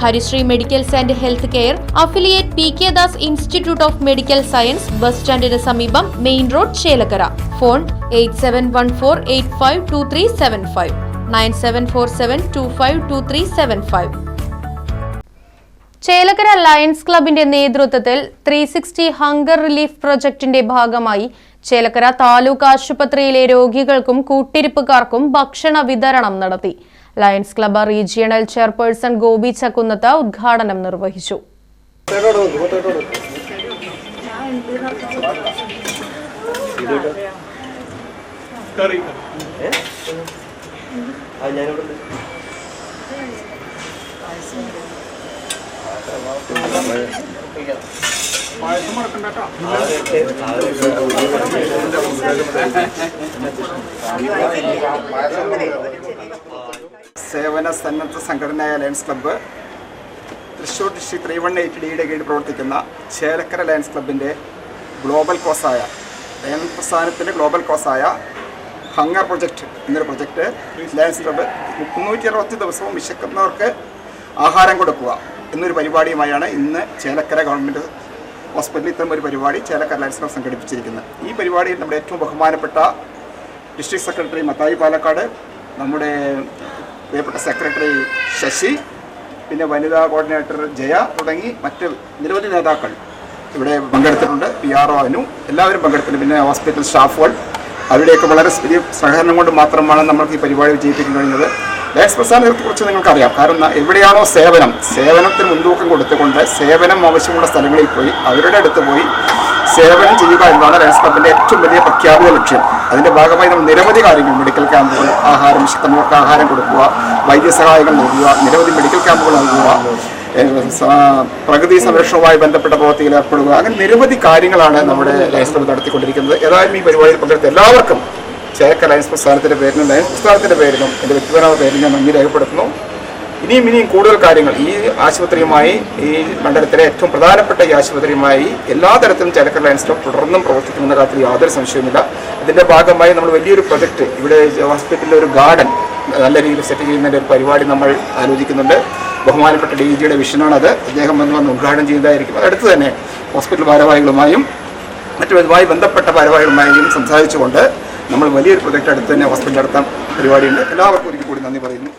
Harisree medicals and health care affiliate P K Das institute of medical science bus സ്റ്റാൻഡിന് സമീപം main road Chelakkara. Phone eight seven one four eight five two three seven five. Nine seven four seven two five two three seven five. Chelakkara lions ക്ലബിന്റെ നേതൃത്വത്തിൽ three sixty hunger relief പ്രൊജക്ടിന്റെ ഭാഗമായി ചേലക്കര താലൂക്ക് ആശുപത്രിയിലെ രോഗികൾക്കും കൂട്ടിരിപ്പുകാർക്കും ഭക്ഷണ വിതരണം നടത്തി. Lions club regional chairperson Gopi Chakkunnath ഉദ്ഘാടനം നിർവഹിച്ചു. സേവന സന്നദ്ധ സംഘടനയായ lions club Thrissur district three one eight ഡിയുടെ കീഴിൽ പ്രവർത്തിക്കുന്ന ചേലക്കര ലയൺസ് ക്ലബിന്റെ ഗ്ലോബൽ കോസായ ലയൺ പ്രസ്ഥാനത്തിന്റെ ഗ്ലോബൽ കോസായ ഹങ്ങർ പ്രൊജക്റ്റ് എന്നൊരു പ്രൊജക്റ്റ് ലയൺസ് ക്ലബ്ബ് മുന്നൂറ്റി അറുപത്തി ദിവസവും വിശക്കുന്നവർക്ക് ആഹാരം കൊടുക്കുക എന്നൊരു പരിപാടിയുമായാണ് ഇന്ന് ചേലക്കര ഗവൺമെന്റ് ഹോസ്പിറ്റലിൽ ഇത്തരം ഒരു പരിപാടി ചേലക്കര ലയൺസ് ക്ലബ് സംഘടിപ്പിച്ചിരിക്കുന്നത്. ഈ പരിപാടിയിൽ നമ്മുടെ ഏറ്റവും ബഹുമാനപ്പെട്ട ഡിസ്ട്രിക്ട് സെക്രട്ടറി മത്തായി പാലക്കാട് നമ്മുടെ പ്രിയപ്പെട്ട സെക്രട്ടറി ശശി പിന്നെ വനിതാ കോർഡിനേറ്റർ ജയ തുടങ്ങി മറ്റ് നിരവധി നേതാക്കൾ ഇവിടെ പങ്കെടുത്തിട്ടുണ്ട്. പി ആർ ഒ അനു എല്ലാവരും പങ്കെടുത്തിട്ടുണ്ട്. പിന്നെ ഹോസ്പിറ്റൽ സ്റ്റാഫുകൾ അവരുടെയൊക്കെ വളരെ വലിയ സഹകരണം കൊണ്ട് മാത്രമാണ് നമ്മൾക്ക് ഈ പരിപാടി വിജയിപ്പിക്കാൻ കഴിഞ്ഞത് ലയൻസ് പ്രസ്ഥാനത്തെക്കുറിച്ച് നിങ്ങൾക്കറിയാം. കാരണം എവിടെയാണോ സേവനം സേവനത്തിന് മുൻതൂക്കം കൊടുത്തുകൊണ്ട് സേവനം ആവശ്യമുള്ള സ്ഥലങ്ങളിൽ പോയി അവരുടെ അടുത്ത് പോയി സേവനം ചെയ്യുക എന്നതാണ് ലയൻസ് ക്ലബിന്റെ ഏറ്റവും വലിയ പ്രഖ്യാപിത ലക്ഷ്യം. അതിന്റെ ഭാഗമായി നമ്മൾ നിരവധി കാര്യങ്ങൾ മെഡിക്കൽ ക്യാമ്പുകൾ ആഹാരം വിശക്കുന്നവർക്ക് ആഹാരം കൊടുക്കുക വൈദ്യസഹായങ്ങൾ നൽകുക നിരവധി മെഡിക്കൽ ക്യാമ്പുകൾ നൽകുക പ്രകൃതി സംരക്ഷണവുമായി ബന്ധപ്പെട്ട പ്രവർത്തിയിൽ ഏർപ്പെടുക. അങ്ങനെ നിരവധി കാര്യങ്ങളാണ് നമ്മുടെ ലയൻസ് ക്ലബ് നടത്തിക്കൊണ്ടിരിക്കുന്നത്. ഏതായാലും ഈ പരിപാടിയിൽ പങ്കെടുത്ത എല്ലാവർക്കും ചേക്ക ലയൻസ് പ്രസ്ഥാനത്തിന്റെ പേരിലും ലയൻസ് പ്രസ്ഥാനത്തിന്റെ പേരിലും എന്റെ വ്യക്തിപരമായ പേരിൽ ഞാൻ നന്ദി രേഖപ്പെടുത്തുന്നു. ഇനിയും ഇനിയും കൂടുതൽ കാര്യങ്ങൾ ഈ ആശുപത്രിയുമായി ഈ മണ്ഡലത്തിലെ ഏറ്റവും പ്രധാനപ്പെട്ട ഈ ആശുപത്രിയുമായി എല്ലാ തരത്തിലും ചേലക്കര ലയൻസ് ക്ലബ് തുടർന്നും പ്രവർത്തിക്കുമെന്ന കാര്യത്തിൽ യാതൊരു സംശയവുമില്ല. ഇതിന്റെ ഭാഗമായി നമ്മൾ വലിയൊരു പ്രൊജക്റ്റ് ഇവിടെ ഹോസ്പിറ്റലിലെ ഒരു ഗാർഡൻ നല്ല രീതിയിൽ സെറ്റ് ചെയ്യുന്നതിന്റെ ഒരു പരിപാടി നമ്മൾ ആലോചിക്കുന്നുണ്ട്. ബഹുമാനപ്പെട്ട ഡി ജിയുടെ വിഷനാണത്. അദ്ദേഹം വന്ന് വന്ന് ഉദ്ഘാടനം ചെയ്തതായിരിക്കും. അതടുത്ത് തന്നെ ഹോസ്പിറ്റൽ ഭാരവാഹികളുമായും മറ്റു ഇതുമായി ബന്ധപ്പെട്ട ഭാരവാഹികളുമായും സംസാരിച്ചുകൊണ്ട് നമ്മൾ വലിയൊരു പ്രൊജക്റ്റ് അടുത്ത് തന്നെ ഹോസ്പിറ്റൽ നടത്താൻ പരിപാടിയുണ്ട്. എല്ലാവർക്കും ഒരിക്കൽ കൂടി നന്ദി പറയുന്നു.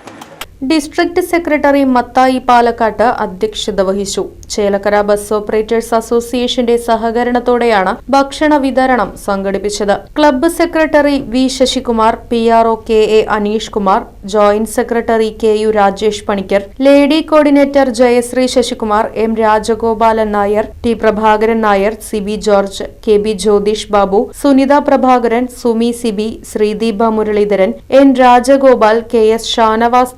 ഡിസ്ട്രിക്ട് സെക്രട്ടറി മത്തായി പാലക്കാട്ട് അധ്യക്ഷത വഹിച്ചു. ചേലക്കര ബസ് ഓപ്പറേറ്റേഴ്സ് അസോസിയേഷന്റെ സഹകരണത്തോടെയാണ് ഭക്ഷണ വിതരണം സംഘടിപ്പിച്ചത്. Club secretary V Sasikumar P R O K A Aneesh Kumar joint secretary K U Rajesh Panicker lady coordinator Jayasree Sasikumar M Rajagopalan Nair T Prabhakaran Nair C B George K B Jyothish Babu Sunitha Prabhakaran Sumi Sibi Sreedeepa Muraleedharan N Rajagopal K S Shanavas